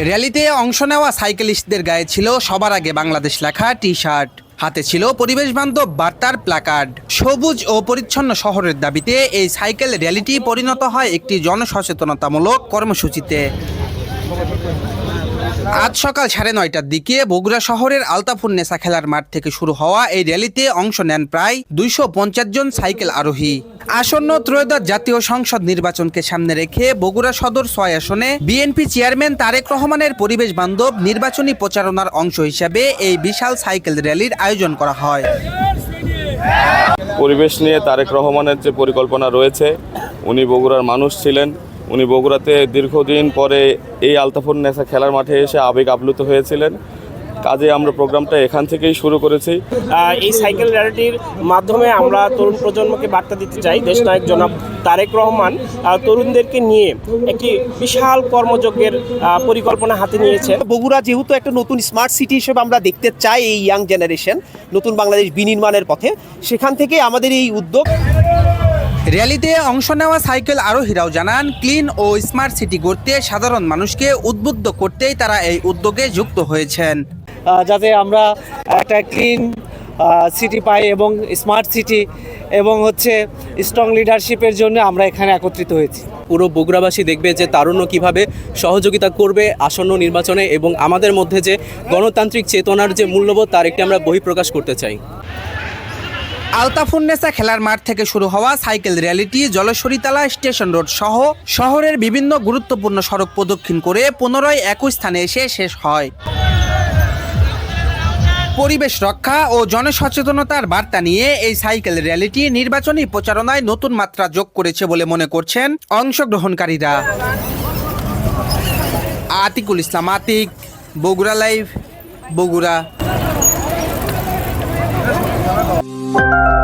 র্যালিতে অংশ নেওয়া সাইকেলিস্টদের গায়ে ছিল সবার আগে বাংলাদেশ লেখা টি শার্ট হাতে ছিল পরিবেশ বান্ধব বার্তার প্লাকার্ড। সবুজ ও পরিচ্ছন্ন শহরের দাবিতে এই সাইকেল র্যালিটি পরিণত হয় একটি জনসচেতনতামূলক কর্মসূচিতে। আজ সকাল সাড়ে নয়টার দিকে বগুড়া শহরের আলতাফুন্নেসা খেলার মাঠ থেকে শুরু হওয়া এই র্যালিতে অংশ নেন প্রায় দুইশো পঞ্চাশ জন সাইকেল আরোহী। আসন্ন ত্রয়োদশ জাতীয় সংসদ নির্বাচনকে সামনে রেখে বগুড়া সদর ছয় আসনে বিএনপি চেয়ারম্যান তারেক রহমানের পরিবেশ বান্ধব নির্বাচনী প্রচারণার অংশ হিসাবে এই বিশাল সাইকেল র্যালির আয়োজন করা হয়। পরিবেশ নিয়ে তারেক রহমানের যে পরিকল্পনা রয়েছে, উনি বগুড়ার মানুষ ছিলেন। উনি বগুড়াতে দীর্ঘদিন পরে এই আলতাফুর নেসা খেলার মাঠে এসে আবেগ আপ্লুত হয়েছিলেন। কাজে আমরা প্রোগ্রামটা এখান থেকেই শুরু করেছি। এই সাইকেল র্যালিটির মাধ্যমে আমরা তরুণ প্রজন্মকে বার্তা দিতে চাই দেশ দেশনায়ক জনাব তারেক রহমান। তরুণদেরকে নিয়ে একটি বিশাল কর্মযজ্ঞের পরিকল্পনা হাতে নিয়েছে বগুড়া যেহেতু একটা নতুন স্মার্ট সিটি হিসেবে আমরা দেখতে চাই এই ইয়াং জেনারেশন নতুন বাংলাদেশ বিনির্মাণের পথে সেখান থেকে আমাদের এই উদ্যোগ। র্যালিতে অংশ নেওয়া সাইকেল আরোহীরাও জানান ক্লিন ও স্মার্ট সিটি গড়তে সাধারণ মানুষকে উদ্বুদ্ধ করতেই তারা এই উদ্যোগে যুক্ত হয়েছেন। যাতে আমরা একটা ক্লিন সিটি পাই এবং স্মার্ট সিটি এবং হচ্ছে স্ট্রং লিডারশিপের জন্য আমরা এখানে একত্রিত হয়েছি। পুরো বগুড়াবাসী দেখবে যে তারুণ্য কীভাবে সহযোগিতা করবে আসন্ন নির্বাচনে এবং আমাদের মধ্যে যে গণতান্ত্রিক চেতনার যে মূল্যবোধ তার একটি আমরা বহিঃপ্রকাশ করতে চাই। আলতাফুন্নেসা খেলার মাঠ থেকে শুরু হওয়া সাইকেল র্যালিটি জলসরিতলা স্টেশন রোড সহ শহরের বিভিন্ন গুরুত্বপূর্ণ সড়ক প্রদক্ষিণ করে পুনরায় একই স্থানে এসে শেষ হয়। পরিবেশ রক্ষা ও জনসচেতনতার বার্তা নিয়ে এই সাইকেল র্যালিটি নির্বাচনী প্রচারণায় নতুন মাত্রা যোগ করেছে বলে মনে করছেন অংশগ্রহণকারীরা। আতিকুল ইসলাম আতিক, বগুড়া লাইভ, বগুড়া। 哦。